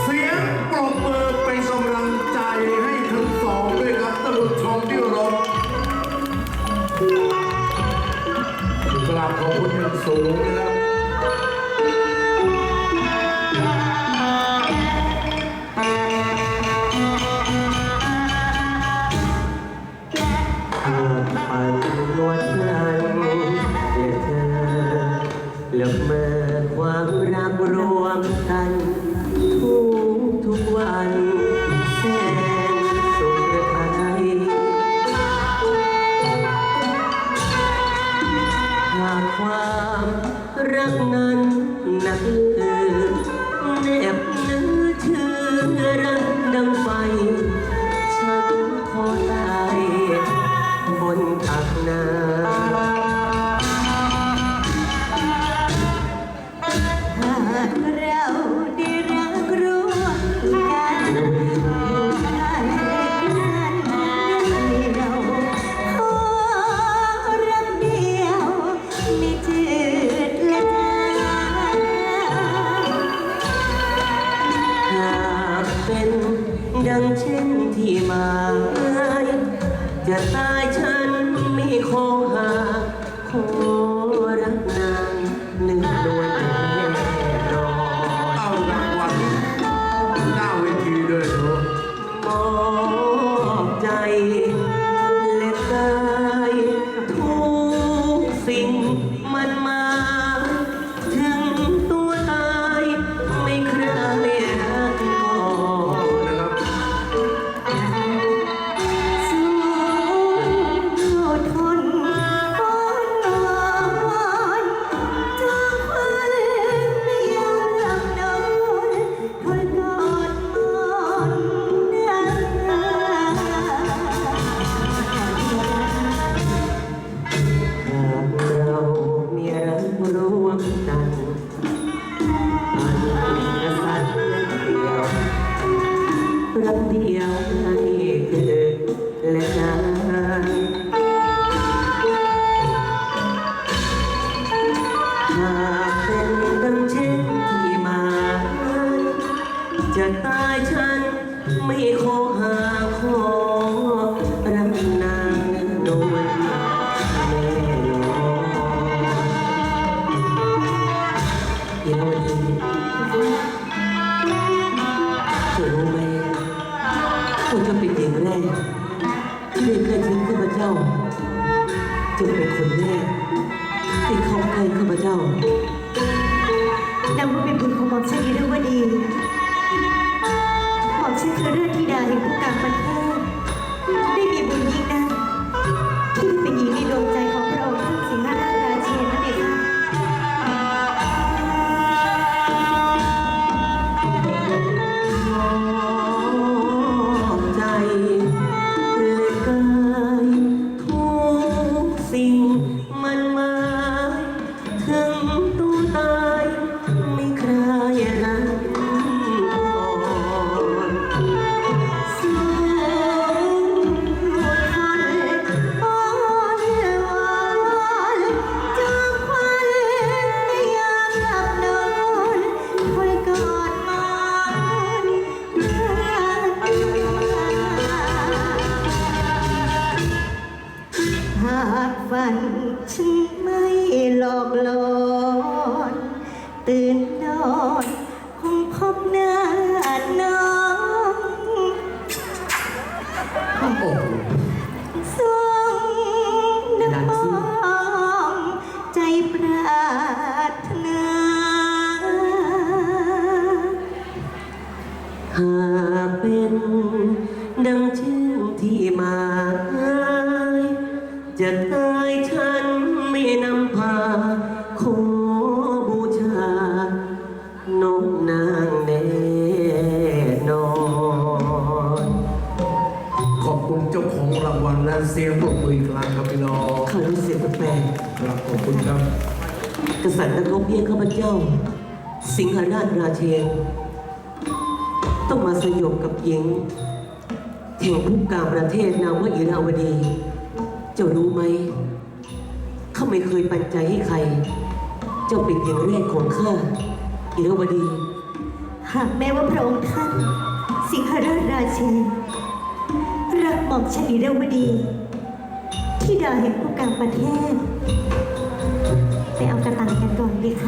เสียงปรบมือเป็นกำลังใจให้ทั้งสองด้วยครับท่านผู้ชมที่เคารพกราบขอบคุณอย่างสูงนะครับ ละเมื่อความรักรวมกัน ทุกทุกวันแสนสุขใจหากความรักนั้นหนักเกิน ดังเช่นที่หมายจะตายฉันไม่คง จะตายฉัน ไม่ขอหาขอรักนางนวลแน่นอนเดี๋ยววันนี้เธอรู้ไหมว่าจะเป็นหญิงแรกที่ได้เคยทิ้งข้าพเจ้าจะเป็นคนแรกที่เข้าใกล้ข้าพเจ้านับว่าเป็นบุญของหม่อมชันยีเรื่องว่าดีากฝันฉันไม่หลอกหลอน ตื่นนอน จะตายฉันไม่นำพา ขอบูชาน้องนางแน่นอน ขอบคุณเจ้าของรางวัลและเสียงปรบมืออีกครั้งครับพี่น้องข้ารู้สึกแปลกครับขอบคุณครับๆกษัตริย์นักรบเรียกข้าพเจ้า สิงหราชราเชนต้องมาสยบกับหญิงแห่งผู้กามประเทศนามว่าอิราวดี เจ้ารู้ไหมข้าไม่เคยปันใจให้ใคร เจ้าเป็นเพียงแรกของข้าอิราวดี หากแม้ว่าพระองค์ท่าน สิงหราชราเชนรักหม่อมฉันอิราวดี ที่ดาแห่งผู้กลางประเทศ ไปเอากระตังกันก่อนดีค่ะ